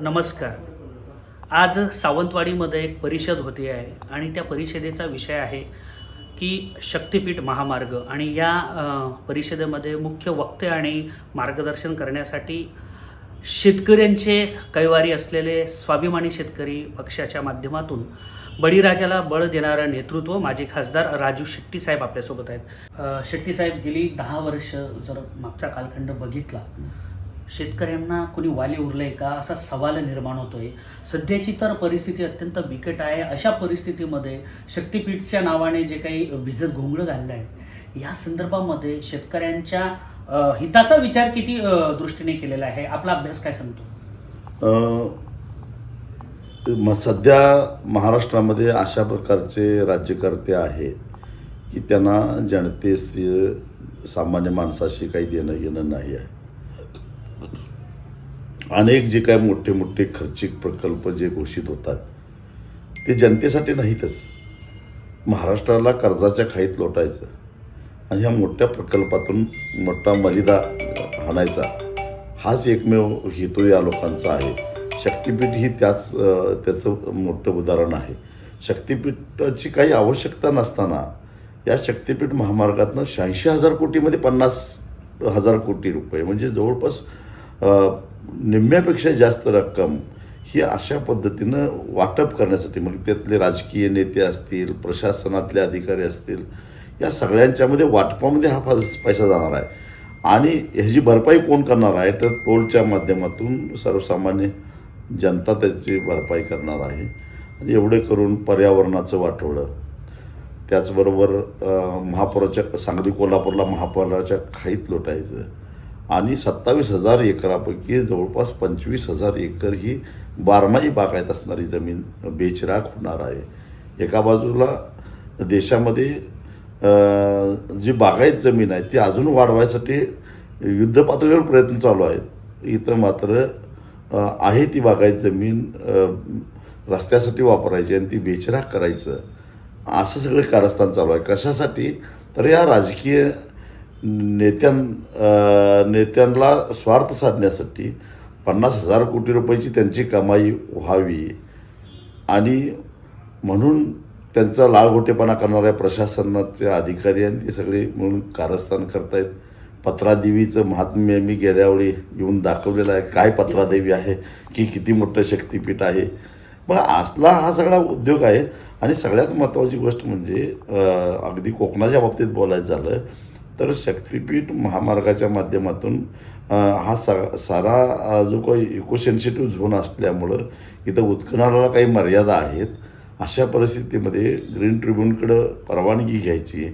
नमस्कार. आज सावंतवाडीमध्ये एक परिषद होते आहे आणि त्या परिषदेचा विषय आहे की शक्तिपीठ महामार्ग आणि या परिषदेमध्ये मुख्य वक्ते आणि मार्गदर्शन करण्यासाठी शेतकऱ्यांचे कैवारी असलेले स्वाभिमानी शेतकरी पक्षाच्या माध्यमातून बळीराजाला बळ देणारं नेतृत्व माजी खासदार राजू शेट्टीसाहेब आपल्यासोबत आहेत. शेट्टीसाहेब गेली दहा वर्ष जर मागचा कालखंड बघितला शेतकऱ्यांना कोणी वाली उरलंय का? असा सवाल निर्माण होतोय. सध्याची तर परिस्थिती अत्यंत बिकट आहे. अशा परिस्थितीमध्ये शक्तिपीठच्या नावाने जे काही भिजत घोंगडं घाललं आहे या संदर्भामध्ये शेतकऱ्यांच्या हिताचा विचार किती दृष्टीने केलेला आहे? आपला अभ्यास काय सांगतो? सध्या महाराष्ट्रामध्ये अशा प्रकारचे राज्यकर्ते आहेत की त्यांना जनतेशी सामान्य माणसाशी काही देणं घेणं नाही आहे. अनेक जे काय मोठे मोठे खर्चिक प्रकल्प जे घोषित होतात ते जनतेसाठी नाहीतच. महाराष्ट्राला कर्जाच्या खाईत लोटायचं आणि ह्या मोठ्या प्रकल्पातून मोठा मलिदा हाणायचा हाच एकमेव हेतू या लोकांचा आहे. शक्तिपीठ ही त्याच त्याचं मोठं उदाहरण आहे. शक्तिपीठाची काही आवश्यकता नसताना या शक्तिपीठ महामार्गातनं शहाऐंशी हजार कोटीमध्ये पन्नास हजार कोटी रुपये म्हणजे जवळपास निम्म्यापेक्षा जास्त रक्कम ही अशा पद्धतीनं वाटप करण्यासाठी मग त्यातले राजकीय नेते असतील प्रशासनातले अधिकारी असतील या सगळ्यांच्यामध्ये वाटपामध्ये हा पैसा जाणार आहे. आणि ह्याची भरपाई कोण करणार आहे तर टोलच्या माध्यमातून सर्वसामान्य जनता त्याची भरपाई करणार आहे. आणि एवढे करून पर्यावरणाचं वाटवलं त्याचबरोबर महापौराच्या सांगली कोल्हापूरला महापौराच्या खाईत लोटायचं. आणि सत्तावीस हजार एकरापैकी जवळपास पंचवीस हजार एकर ही बारमाही बागायत असणारी जमीन बेचराख होणार आहे. एका बाजूला देशामध्ये जी बागायत जमीन आहे ती अजून वाढवायसाठी युद्ध पातळीवर प्रयत्न चालू आहेत. इथं मात्र आहे ती बागायत जमीन रस्त्यासाठी वापरायची आणि ती बेचराख करायचं. असं सगळं कारस्थान चालू आहे. कशासाठी? तर या राजकीय नेत्यां नेत्यांना स्वार्थ साधण्यासाठी पन्नास हजार कोटी रुपयाची त्यांची कमाई व्हावी. आणि म्हणून त्यांचा लाळघोटेपणा करणाऱ्या प्रशासनाचे अधिकारी आणि ते सगळे म्हणून कारस्थान करतायत. पत्रादेवीचं महात्म्य मी गेल्यावेळी येऊन दाखवलेलं आहे काय पत्रादेवी आहे की किती मोठं शक्तिपीठ आहे. मग असला हा सगळा उद्योग आहे. आणि सगळ्यात महत्त्वाची गोष्ट म्हणजे अगदी कोकणाच्या बाबतीत बोलायचं झालं तर शक्तिपीठ महामार्गाच्या माध्यमातून हा सा सारा जो काही इको सेन्सिटिव्ह झोन असल्यामुळं इथं उत्खननाला काही मर्यादा आहेत. अशा परिस्थितीमध्ये ग्रीन ट्रिब्युनकडं परवानगी घ्यायची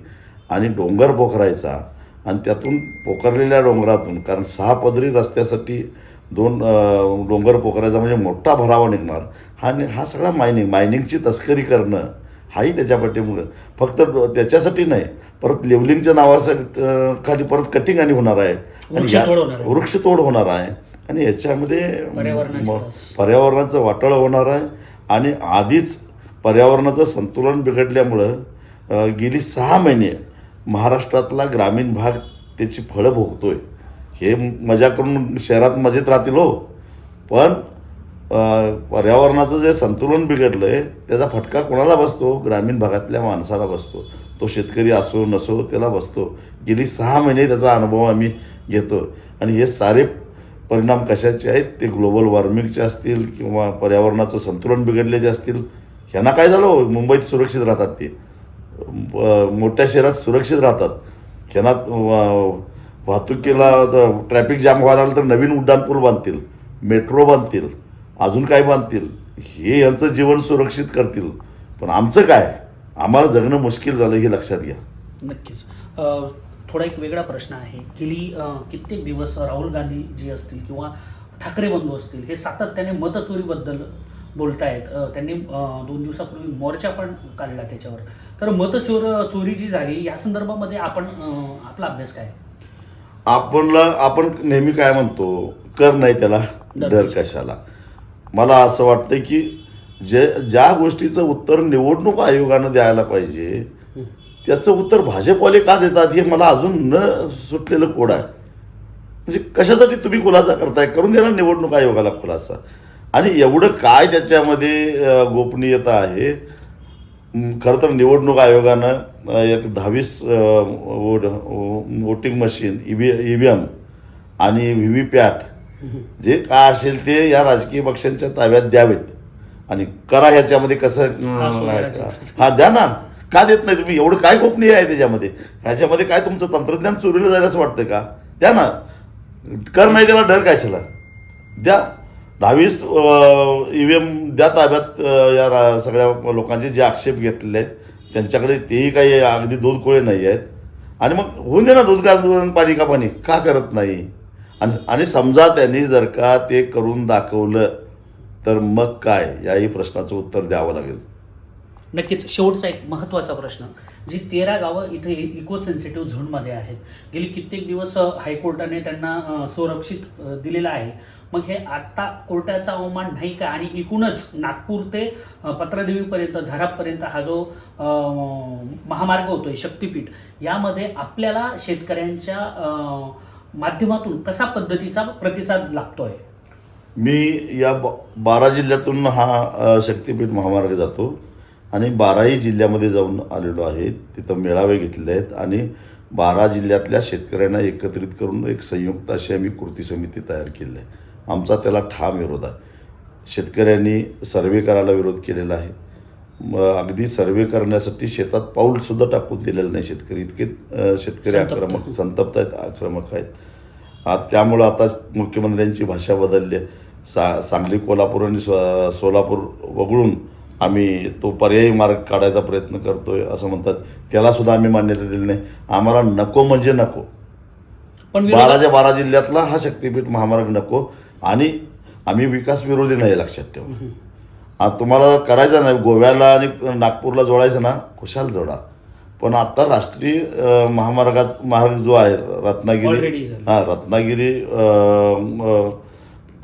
आणि डोंगर पोखरायचा आणि त्यातून पोखरलेल्या डोंगरातून कारण सहा पदरी रस्त्यासाठी दोन डोंगर पोखरायचा म्हणजे मोठा भरावा निघणार. हा नि- हा सगळा मायनिंग मायनिंगची तस्करी करणं हाही त्याच्या पाठीमुळं फक्त त्याच्यासाठी नाही परत लेवलिंगच्या नावासाठी खाली परत कटिंग आणि होणार आहे. आणि या- वृक्षतोड होणार आहे. आणि याच्यामध्ये पर्यावरणाची वाटळ होणार आहे. आणि आधीच पर्यावरणाचं संतुलन बिघडल्यामुळं गेली सहा महिने महाराष्ट्रातला ग्रामीण भाग त्याची फळं भोगतोय. हे मजा करून शहरात मजेत राहतील हो. पण पर्यावरणाचं जे संतुलन बिघडलं आहे त्याचा फटका कोणाला बसतो? ग्रामीण भागातल्या माणसाला बसतो. तो शेतकरी असो नसो त्याला बसतो. गेली सहा महिने त्याचा अनुभव आम्ही घेतो. आणि हे सारे परिणाम कशाचे आहेत? ते ग्लोबल वॉर्मिंगचे असतील किंवा पर्यावरणाचं संतुलन बिघडलेले असतील ह्यांना काय झालं? मुंबईत सुरक्षित राहतात ते. मोठ्या शहरात सुरक्षित राहतात. ह्यांना वाहतुकीला ट्रॅफिक जाम व्हायला तर नवीन उड्डाणपूल बांधतील मेट्रो बांधतील. अजून काय बांधतील? हे यांचं जीवन सुरक्षित करतील. पण आमचं काय? आम्हाला जगणं मुश्किल झालं हे लक्षात घ्या. नक्कीच. थोडा एक वेगळा प्रश्न आहे गेली कित्येक दिवस राहुल गांधी जी असतील किंवा ठाकरे बंधू असतील हे सातत्याने मतचोरीबद्दल बोलतायत. त्यांनी दोन दिवसापूर्वी मोर्चा पण काढला त्याच्यावर. तर मतचोर चोरी जी झाली या संदर्भामध्ये आपण आपला अभ्यास काय? आपणला आपण नेहमी काय म्हणतो? कर नाही त्याला डर कशाला? मला असं वाटतं की जे ज्या गोष्टीचं उत्तर निवडणूक आयोगानं द्यायला पाहिजे त्याचं उत्तर भाजपवाले का देतात हे मला अजून न सुटलेलं कोड आहे. म्हणजे कशासाठी तुम्ही खुलासा करताय? करून देणार निवडणूक आयोगाला खुलासा. आणि एवढं काय त्याच्यामध्ये गोपनीयता आहे? खरं तर निवडणूक आयोगानं एक दहावीस vote voting machine E V E V M आणि व्ही व्ही पॅट जे काय असेल ते या राजकीय पक्षांच्या ताब्यात द्यावेत. आणि करा ह्याच्यामध्ये कसं हा, द्या ना. का देत नाही तुम्ही? एवढं काय गोपनीय आहे त्याच्यामध्ये? ह्याच्यामध्ये काय तुमचं तंत्रज्ञान चोरीला जायला असं वाटतं का? द्या ना. कर नाही त्याला डर कशाला? द्या. दहावीस ई व्ही एम द्या ताब्यात या रा- सगळ्या लोकांचे जे आक्षेप घेतलेले आहेत त्यांच्याकडे तेही काही अगदी दोन कोळे नाही आहेत. आणि मग होऊन दे ना दूध आणि पाणी का पाणी. का करत नाही? आणि आणि समजा त्यांनी जर का ते करून दाखवलं तर मग काय? याही प्रश्नाचं उत्तर द्यावं लागेल. नक्कीच. शेवटचा एक महत्त्वाचा प्रश्न. जी तेरा गावं इथे इको सेन्सिटिव्ह झोनमध्ये आहेत. गेली कित्येक दिवस हायकोर्टाने त्यांना संरक्षित दिलेलं आहे. मग हे आत्ता कोर्टाचा अवमान नाही का? आणि एकूणच नागपूर ते पत्रदेवीपर्यंत झराबपर्यंत हा जो महामार्ग होतोय शक्तिपीठ यामध्ये आपल्याला शेतकऱ्यांच्या माध्यमातून कसा पद्धतीचा प्रतिसाद लागतोय मी या ब बारा जिल्ह्यातून हा शक्तीपीठ शक्तिपीठ महामार्ग जातो आणि बाराही जिल्ह्यामध्ये जाऊन आलेलो आहे. तिथं मेळावे घेतलेले आहेत आणि बारा जिल्ह्यातल्या शेतकऱ्यांना एकत्रित करून एक संयुक्त अशी आम्ही कृती समिती तयार केली आहे. आमचा त्याला ठाम विरोध आहे. शेतकऱ्यांनी सर्वे करायला विरोध केलेला आहे. अगदी सर्वे करण्यासाठी शेतात पाऊलसुद्धा टाकून दिलेलं नाही शेतकरी. इतके शेतकरी. आक्रमक संतप्त आहेत आक्रमक आहेत. त्यामुळं आता मुख्यमंत्र्यांची भाषा बदलली आहे. सा सांगली कोल्हापूर आणि सो सोलापूर वगळून आम्ही तो पर्यायी मार्ग काढायचा प्रयत्न करतोय असं म्हणतात. त्याला सुद्धा आम्ही मान्यता दिली नाही. आम्हाला नको म्हणजे नको. पण बाराच्या बारा जिल्ह्यातला हा शक्तीपीठ महामार्ग नको आणि आम्ही विकास विरोधी नाही लक्षात ठेवा तुम्हाला करायचं नाही. गोव्याला आणि नागपूरला जोडायचं ना खुशाल जोडा. पण आता राष्ट्रीय महामार्गात मार्ग जो आहे रत्नागिरी. हा रत्नागिरी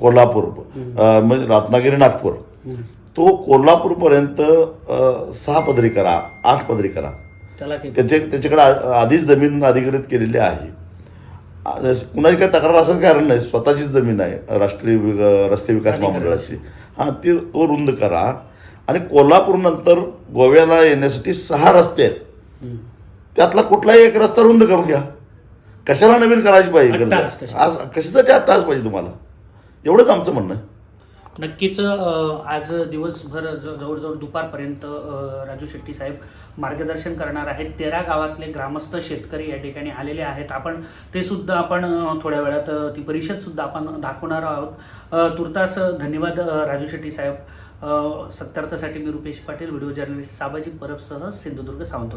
कोल्हापूर म्हणजे रत्नागिरी नागपूर. तो कोल्हापूरपर्यंत सहा पदरी करा आठ पदरी करा. त्याचे त्याच्याकडे आधीच जमीन अधिकृत केलेली आहे. कुणाची काही तक्रार असं कारण नाही. स्वतःचीच जमीन आहे राष्ट्रीय रस्ते विकास महामंडळाची. हां ती तो रुंद करा. आणि कोल्हापूर नंतर गोव्याला येण्यासाठी सहा रस्ते आहेत. त्यातला कुठलाही एक रस्ता रुंद करून घ्या. कशाला नवीन करायची पाहिजे कशासाठी तास पाहिजे तुम्हाला? एवढंच आमचं म्हणणं आहे. नक्कीच आज दिवसभर ज- जवळजवळ दुपारपर्यंत राजू शेट्टी साहेब मार्गदर्शन करणार आहेत. तेरा गावातले ग्रामस्थ शेतकरी या ठिकाणी आलेले आहेत. आपण ते सुद्धा आपण थोड्या वेळात ती परिषदसुद्धा आपण दाखवणार आहोत. तुर्तास धन्यवाद राजू शेट्टी साहेब. सत्यार्थासाठी मी रुपेश पाटील व्हिडिओ जर्नलिस्ट साबाजी परबसह सिंधुदुर्ग सावंतवाडी.